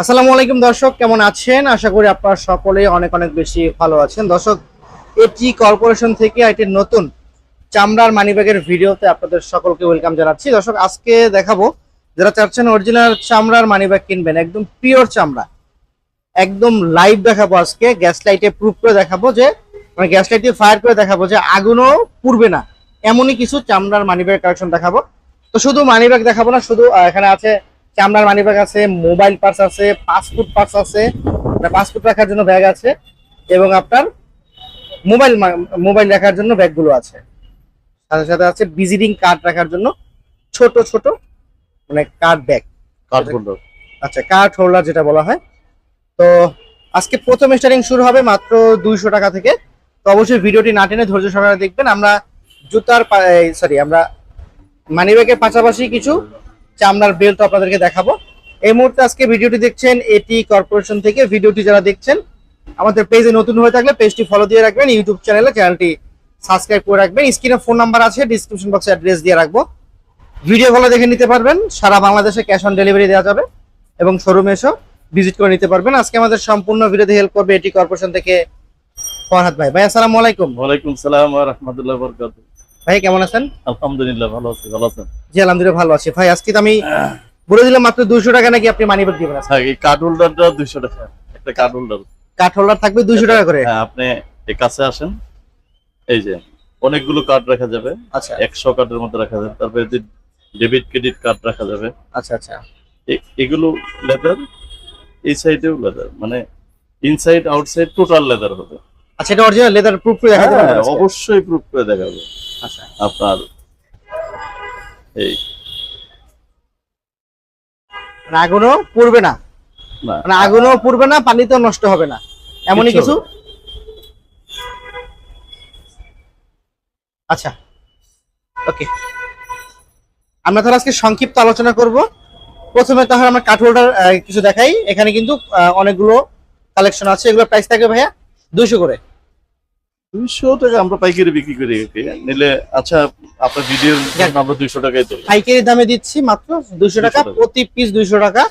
আসসালামু আলাইকুম দর্শক, কেমন আছেন? আশা করি আপনারা সকলে অনেক অনেক বেশি ভালো আছেন। দর্শক, এটি কর্পোরেশন থেকে একটি নতুন চামড়ার মানিব্যাগের ভিডিওতে আপনাদের সকলকে ওয়েলকাম জানাচ্ছি। দর্শক, আজকে দেখাবো যারা চাচ্ছেন অরিজিনাল চামড়ার মানিব্যাগ কিনবেন, একদম পিওর চামড়া। একদম লাইভ দেখাবো আজকে গ্যাস লাইটে প্রুফ করে দেখাবো যে মানে গ্যাস লাইট দিয়ে ফায়ার করে দেখাবো যে আগুনও পুড়বে না। এমনই কিছু চামড়ার মানিব্যাগ কালেকশন দেখাবো। তো শুধু মানিব্যাগ দেখাবো না, শুধু এখানে আছে চামড়ার মানিব্যাগ আছে মোবাইল পার্স আছে পাসপোর্ট পার্স আছে পাসপোর্ট রাখার জন্য ব্যাগ আছে এবং আপনার মোবাইল মোবাইল রাখার জন্য ব্যাগগুলো আছে। সাথে সাথে আছে ভিজিটিং কার্ড রাখার জন্য ছোট ছোট মানে কার্ড ব্যাগ। কার্ড হোল্ডার আচ্ছা কার্ড হোল্ডার যেটা বলা হয়। তো আজকে প্রথম স্টার্টিং শুরু হবে মাত্র দুইশো টাকা থেকে। তো অবশ্যই ভিডিওটি না টেনে ধৈর্য সহকারে দেখবেন। আমরা জুতার সরি আমরা মানিব্যাগের পাশাপাশি কিছু চামড়ার বেল্ট আপনাদেরকে দেখাবো। এই মুহূর্তে আজকে ভিডিওটি দেখছেন এটি কর্পোরেশন থেকে। ভিডিওটি যারা দেখছেন, আমাদের পেজে নতুন হয়ে থাকলে পেজটি ফলো দিয়ে রাখবেন ইউটিউব চ্যানেলে চ্যানেলটি সাবস্ক্রাইব করে রাখবেন। স্ক্রিনে ফোন নাম্বার আছে ডিসক্রিপশন বক্সে অ্যাড্রেস দিয়ে রাখব। ভিডিও কলে দেখে নিতে পারবেন, সারা বাংলাদেশে ক্যাশ অন ডেলিভারি দেওয়া যাবে এবং শোরুমে এসেও ভিজিট করে নিতে পারবেন। আজকে আমাদের সম্পূর্ণ ভিডিওতে হেল্প করবে এটি কর্পোরেশন থেকে ফরহাদ ভাই। ভাই, আসসালামু আলাইকুম। ওয়ালাইকুম সালাম ওয়া রাহমাতুল্লাহি ওয়া বারাকাতুহু। ভাই কেমন আছেন? আলহামদুলিল্লাহ ভালো আছি ভালো আছেন? জি আলহামদুলিল্লাহ ভালো আছি। ভাই আজকে তো আমি বলে দিলাম মাত্র দুইশো টাকা নাকি আপনি মানি ব্যাগ দিবেন হ্যাঁ এই কার্ড হোল্ডারটা 200 টাকা একটা কার্ড হোল্ডার কাঠ হোল্ডার থাকবে দুইশো টাকা করে? হ্যাঁ আপনি এই কাছে আসেন এই যে অনেকগুলো কার্ড রাখা যাবে। আচ্ছা। 100 কার্ডের মধ্যে রাখা যাবে তারপরে ডেবিট ক্রেডিট কার্ড রাখা যাবে। আচ্ছা আচ্ছা। এগুলো লেদার এই সাইডেও লেদার মানে ইনসাইড আউটসাইড টোটাল লেদার হবে। আচ্ছা এটা অরিজিনাল লেদার প্রুফ করে পারবেন আজকে? অবশ্যই প্রুফ করে দেখাবে। আচ্ছা আপনার এই মানে আগুনও পুড়বে না। মানে আগুনও পুড়বে না পানিতেও নষ্ট হবে না। এমনই কিছু? আচ্ছা। ওকে। আমরা তাহলে আজকে সংক্ষিপ্ত আলোচনা করব। প্রথমে তাহলে আমরা কাঠ হোল্ডার কিছু দেখাই। এখানে কিন্তু অনেকগুলো কালেকশন আছে। এগুলো প্রাইস থাকবে ভাইয়া দুইশো করে। দুইশো টাকা আমরা পাইকারি বিক্রি করি নিলে আচ্ছা আপনার ভিডিও আমরা দুইশো টাকায় দেবো পাইকারি দামে দিচ্ছি মাত্র দুইশো টাকা প্রতি পিস দুইশো টাকা।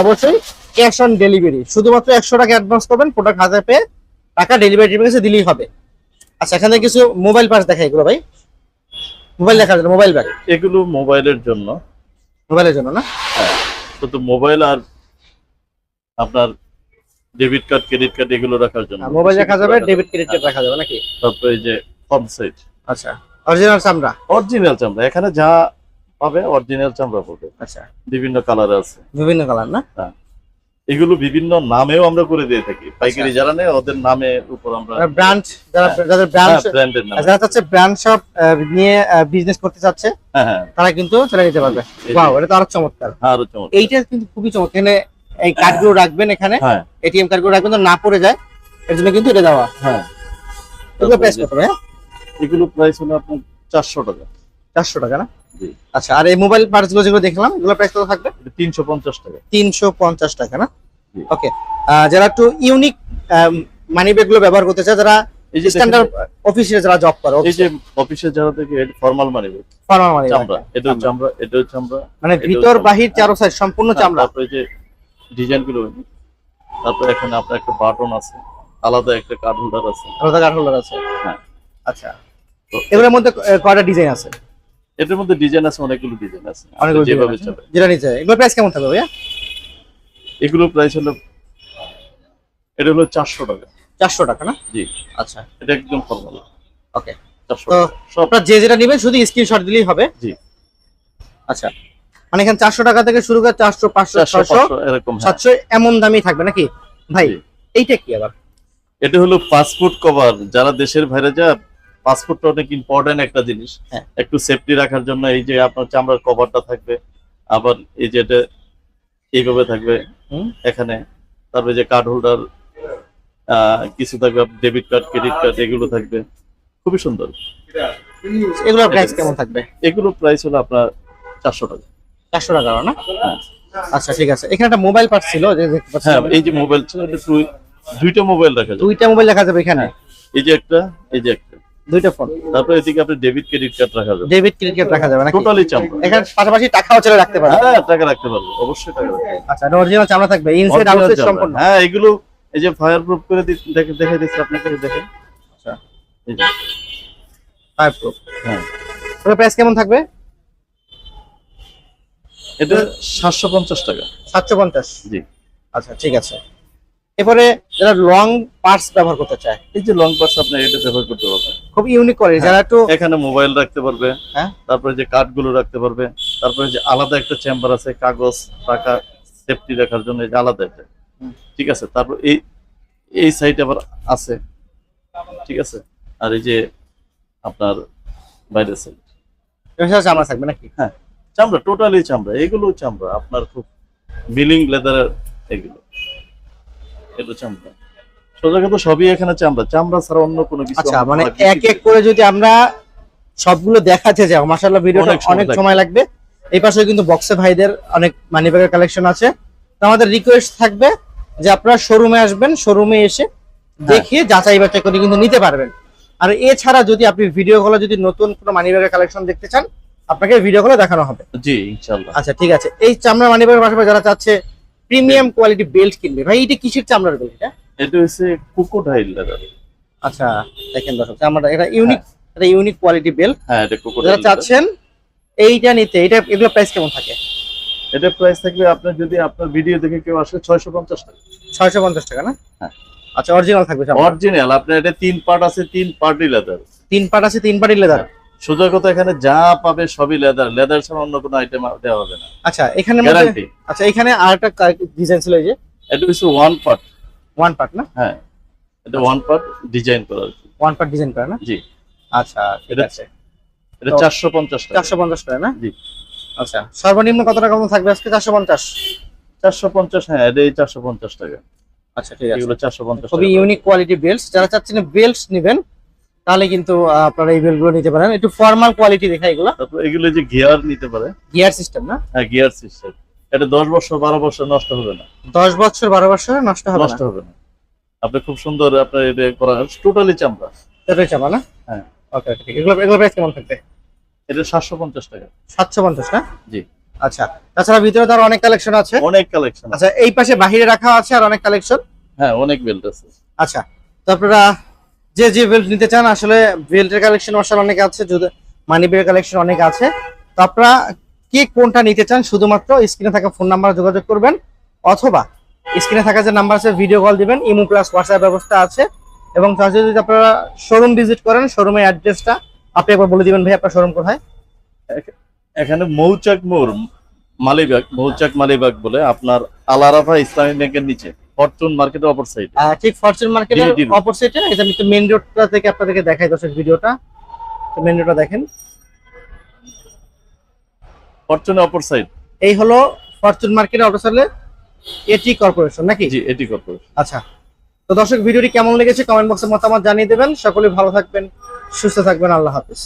অবশ্যই ক্যাশ অন ডেলিভারি শুধুমাত্র একশো টাকা অ্যাডভান্স করবেন প্রোডাক্ট হাতে পেয়ে টাকা ডেলিভারি টিমের কাছে দিলেই হবে। আচ্ছা এখানে কিছু মোবাইল পার্স দেখা এগুলো ভাই। মোবাইল দেখা যায় মোবাইল ব্যাগ এগুলো মোবাইলের জন্য। মোবাইলের জন্য না? শুধু মোবাইল আর আপনার ডেবিট কার্ড ক্রেডিট কার্ড এগুলো রাখার জন্য। মোবাইল রাখা যাবে ডেবিট ক্রেডিট কার্ড রাখা যাবে নাকি? তারপরে এই যে ফ্রন্ট সাইড আচ্ছা অরিজিনাল চামড়া? অরিজিনাল চামড়া। এখানে যা পাবে অরিজিনাল চামড়া পাবে। আচ্ছা। বিভিন্ন কালার আছে। বিভিন্ন কালার না? এগুলো বিভিন্ন নামেও আমরা করে দিয়ে থাকি। পাইকারি আচ্ছা। যারা নেয় ওদের নামের উপর আমরা ব্র্যান্ড যারা যাদের ব্র্যান্ড নাম। যারা চাচ্ছে ব্র্যান্ড শপ নিয়ে বিজনেস করতে চাচ্ছে হ্যাঁ হ্যাঁ। তারা কিন্তু চলে নিতে পারবে। ওয়াও এটা তো আরও চমৎকার। হ্যাঁ, আরও চমৎকার। এইটা কিন্তু খুবই চমৎকার। এখানে এই কার্ডগুলো রাখবেন এখানে। হ্যাঁ। এটিএম কার্ডগুলো রাখবেন তো না পড়ে যায় এর জন্য কিন্তু এটা দেওয়া। হ্যাঁ। এগুলো প্রাইস কত ভাই এগুলো প্রাইস হলো আপনার চারশো টাকা। চারশো টাকা না? আচ্ছা আর এই মোবাইল পার্টসগুলো যেগুলো দেখলাম এগুলো প্রাইস কত থাকবে? তিনশো পঞ্চাশ টাকা। তিনশো পঞ্চাশ টাকা না। ওকে যারা একটু ইউনিক মানি ব্যাগগুলো ব্যবহার করতে চায় যারা এই যে স্ট্যান্ডার্ড অফিসে যারা জব করে এই যে অফিসে যারা থেকে formal money bag formal money চামড়া। এটা চামড়া এটা চামড়া। মানে ভিতর বাহির চারো সাইড সম্পূর্ণ চামড়া। তারপরে যে ডিজাইনগুলো তারপরে এখানে আপনার একটা বাটন আছে আলাদা একটা কার্ড হোল্ডার আছে। আলাদা কার্ড হোল্ডার আছে? হ্যাঁ। আচ্ছা। তো এগুলোর মধ্যে কয়টা ডিজাইন আছে? এটার মধ্যে ডিজাইন আছে অনেকগুলো ডিজাইন আছে। অনেকগুলো যেভাবে। চাবে। যেটা নিচে এগুলো প্রাইস কেমন থাকবে ভাইয়া? এগুলো প্রাইস হলো এটা হলো চারশো টাকা। চারশো টাকা না? জি। আচ্ছা। এটা একদম ফর্মাল ওকে চারশো তো সব আপনার যে যেটা নেবেন শুধু স্ক্রিনশট দিলেই হবে? জি। আচ্ছা। মানে এখানে চারশো টাকা থেকে শুরু করে চারশো পাঁচশো ছশো এরকম হ্যাঁ। সাতশো এমন দামই থাকবে নাকি? ভাই এইটা কি আবার? এটা হলো পাসপোর্ট কভার যারা দেশের বাইরে যায় পাসপোর্টটা অনেক ইম্পর্টেন্ট একটা জিনিস। হ্যাঁ। একটু সেফটি রাখার জন্য এই যে আপনার চামড়ার কভারটা থাকবে আবার এই যে এটা এইভাবে থাকবে। এখানে। তারপরে যে কার্ড হোল্ডার কিছু থাকবে ডেবিট কার্ড ক্রেডিট কার্ড এগুলো থাকবে। খুবই সুন্দর। এগুলোর প্রাইস কেমন থাকবে? এগুলো প্রাইস হলো আপনার চারশো টাকা। চারশো টাকা না? হ্যাঁ। আচ্ছা ঠিক আছে। এখানে একটা মোবাইল পার্ট ছিল হ্যাঁ এই যে মোবাইল ছিল দুইটা মোবাইল রাখা যাবে দুইটা মোবাইল দেখা যাবে এখানে। এই যে একটা এই যে একটা। দুইটা ফোন তারপর এদিকে আপনি ডেবিট ক্রেডিট কার্ড রাখা যাবে। ডেবিট ক্রেডিট রাখা যাবে নাকি? টোটালি চামড়া এখানে পাশাপাশি টাকাও চলে রাখতে পারবে। হ্যাঁ টাকা রাখতে পারব অবশ্যই টাকা আচ্ছা অরিজিনাল চামড়া থাকবে। ইনসাইড আউটসাইড সম্পূর্ণ। হ্যাঁ এগুলো এই যে ফায়ার প্রুফ করে দেখে দেখে দিচ্ছি আপনাকে দেখেন। আচ্ছা। এই যে, ফাইভ প্রুফ হ্যাঁ প্রাইস কেমন থাকবে? এটা সাতশো পঞ্চাশ টাকা। সাতশো পঞ্চাশ? জি। আচ্ছা ঠিক আছে। এরপরে যারা লং পার্টস ব্যবহার করতে চায়। এই যে লং পার্স আপনি এটা ব্যবহার করতে পারবেন। খুব ইউনিক কোয়ালিটি যারা একটু এখানে মোবাইল রাখতে পারবে। হ্যাঁ। তারপরে যে কার্ডগুলো রাখতে পারবে। তারপরে যে আলাদা একটা চেম্বার আছে কাগজ টাকা সেফটি রাখার জন্য এই যে আলাদা একটা। ঠিক আছে? তারপর এই এই সাইড আবার আছে। ঠিক আছে? আর এই যে আপনার বাইরের সাইড চামড়া থাকবে নাকি? চামড়া টোটালি চামড়া এগুলো চামড়া আপনার খুব মিলিং লেদারের এগুলো। এগুলো চামড়া। সোজা কথা সবই এখানে চামড়া চামড়া ছাড়া অন্য কোনো কিছু আচ্ছা মানে এক এক করে যদি আমরা সবগুলো দেখাতে যাও মাশাআল্লাহ ভিডিওটা অনেক সময় লাগবে। সময় লাগবে। এই পাশে কিন্তু বক্সে ভাইদের অনেক মানি ব্যাগের কালেকশন আছে। তো আমাদের রিকোয়েস্ট থাকবে যে আপনারা শোরুমে আসবেন শোরুমে এসে দেখিয়ে যাচাই বাছাই করে কিন্তু নিতে পারবেন। আর এছাড়া যদি আপনি ভিডিও কলে যদি নতুন কোনো মানি ব্যাগের কালেকশন দেখতে চান আপনাকে ভিডিও কলে দেখানো হবে। জি ইনশাল্লাহ আচ্ছা ঠিক আছে। এই চামড়া মানি ব্যাগের পাশাপাশি যারা চাচ্ছে প্রিমিয়াম কোয়ালিটি বেল্ট কিনবে। ভাই এটা কিসের চামড়ার বেল্ট এটা? এটা হচ্ছে কুকুটাইল লেদার আচ্ছা দেখেন দর্শক চামড়াটা এটা ইউনিক এটা ইউনিক কোয়ালিটি বেল্ট হ্যাঁ এটা যারা চাচ্ছেন এইটা নিতে এটা এগুলো প্রাইস কেমন থাকে? এটা প্রাইস থাকবে আপনার যদি আপনার ভিডিও দেখে কেউ আসে ছয়শো পঞ্চাশ টাকা। ছয়শো পঞ্চাশ টাকা না? হ্যাঁ। আচ্ছা অরিজিনাল থাকবে। অরিজিনাল আপনার এটা তিন পার্ট আছে তিন পার্টই লেদার তিন পার্ট আছে তিন পাটি লেদার সোজা কথা এখানে যা পাবে সবই লেদার লেদার ছাড়া অন্য কোনো আইটেম দেওয়া হবে না। আচ্ছা এখানে গ্যারান্টি আচ্ছা এখানে আরেকটা ডিজাইন ছিল এই যে? এটা হচ্ছে ওয়ান পার্ট ওয়ান পার্ট না? হ্যাঁ। এটা ওয়ান পার্ট ডিজাইন করা কি। ওয়ান পার্ট ডিজাইন করা না? জি। আচ্ছা ঠিক এটা- আছে। এটা তো- চারশো পঞ্চাশ টাকা। চারশো পঞ্চাশ টাকা না? জি। আচ্ছা সর্বনিম্ন কত টাকা মতো থাকবে আজকে? চারশো পঞ্চাশ? চারশো পঞ্চাশ হ্যাঁ এটা চারশো পঞ্চাশ টাকা। আচ্ছা ঠিক আছে। এগুলো চারশো পঞ্চাশ খুবই ইউনিক কোয়ালিটি বেল্টস যারা চাচ্ছেন বেল্টস নেবেন তাহলে কিন্তু আপনারা এই বেল্টগুলো নিতে পারেন। একটু ফর্মাল কোয়ালিটি দেখা এগুলো। তারপর এগুলো যে গিয়ার নিতে পারে। গিয়ার সিস্টেম না? হ্যাঁ গিয়ার সিস্টেম এটা দশ বছর বারো বছর নষ্ট হবে না। দশ বছর বারো বছর নষ্ট হবে নষ্ট হবে না। আপনি খুব সুন্দর আপনার এটা করা টোটালি চামড়া। এটাই চাপা না? হ্যাঁ। ওকে ওকে এগুলো এগুলো প্রাইস কেমন থাকবে? এটা সাতশো পঞ্চাশ টাকা। সাতশো পঞ্চাশ না? জি। আচ্ছা। তাছাড়া ভিতরে তো আরও অনেক কালেকশন আছে। অনেক কালেকশন আচ্ছা এই পাশে বাহিরে রাখা আছে আর অনেক কালেকশন হ্যাঁ অনেক বেল্ট আছে। আচ্ছা। তো আপনারা যে যে বেল্ট নিতে চান, আসলে বেল্টের কালেকশন মার্শাল অনেক আছে মানি ব্যাগের কালেকশন অনেক আছে। তো আপনারা কে কোনটা নিতে চান, শুধুমাত্র স্ক্রিনে থাকা ফোন নাম্বারে যোগাযোগ করবেন, অথবা স্ক্রিনে থাকা যে নাম্বার আছে ভিডিও কল দিবেন, ইমো প্লাস হোয়াটসঅ্যাপ ব্যবস্থা আছে। এবং তার যদি আপনারা শোরুম ভিজিট করেন শোরুমের অ্যাড্রেসটা আপনি একবার বলে দিবেন, ভাই, আপনার শোরুম কোথায়? এখানে মৌচাক মোড়, মালিবাগ, মৌচাক মালিবাগ বলে আপনার আলারাফা ইসলামী ব্যাংকের নিচে। ফরচুন মার্কেটের অপর সাইড ঠিক ফরচুন মার্কেটের জি। অপোজিটে এটা আমি তো মেন রোডটা থেকে আপনাদেরকে দেখাই দর্শক ভিডিওটা। মেন রোডটা দেখেন। ফরচুনের অপর সাইড এই হলো ফরচুন মার্কেটের অটোসালে এটি কর্পোরেশন নাকি? জি এটি কর্পোরেশন আচ্ছা। তো দর্শক ভিডিওটি কেমন লেগেছে? কমেন্ট বক্সে মতামত জানিয়ে দেবেন। সকলে ভালো থাকবেন সুস্থ থাকবেন। আল্লাহ হাফিজ।